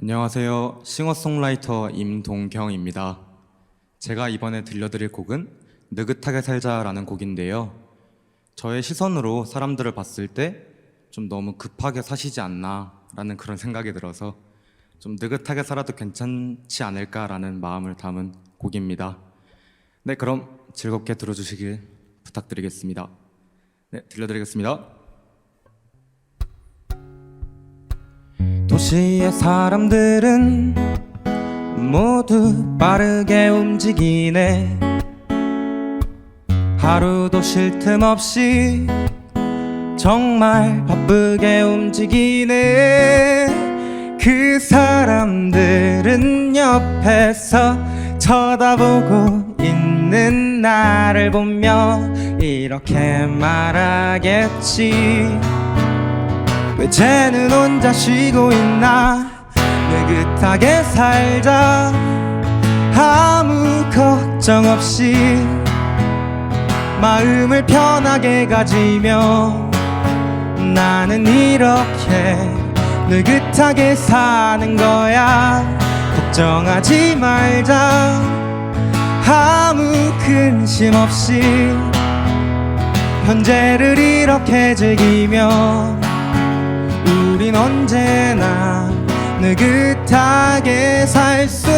안녕하세요. 싱어송라이터 임동경입니다. 제가 이번에 들려드릴 곡은 느긋하게 살자라는 곡인데요. 저의 시선으로 사람들을 봤을 때 좀 너무 급하게 사시지 않나라는 그런 생각이 들어서 좀 느긋하게 살아도 괜찮지 않을까라는 마음을 담은 곡입니다. 네, 그럼 즐겁게 들어주시길 부탁드리겠습니다. 네, 들려드리겠습니다. 도시의 사람들은 모두 빠르게 움직이네. 하루도 쉴 틈 없이 정말 바쁘게 움직이네. 그 사람들은 옆에서 쳐다보고 있는 나를 보며 이렇게 말하겠지 왜 쟤는 혼자 쉬고 있나? 느긋하게 살자? 아무 걱정 없이 마음을 편하게 가지며 나는 이렇게 느긋하게 사는 거야. 걱정하지 말자. 아무 근심 없이 현재를 이렇게 즐기며 우린 언제나 느긋하게 살 수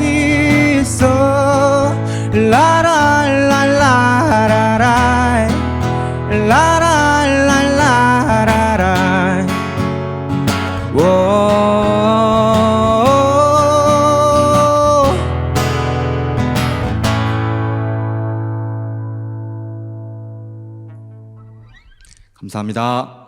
있어 라라라라라라 라라라라라라 오 감사합니다.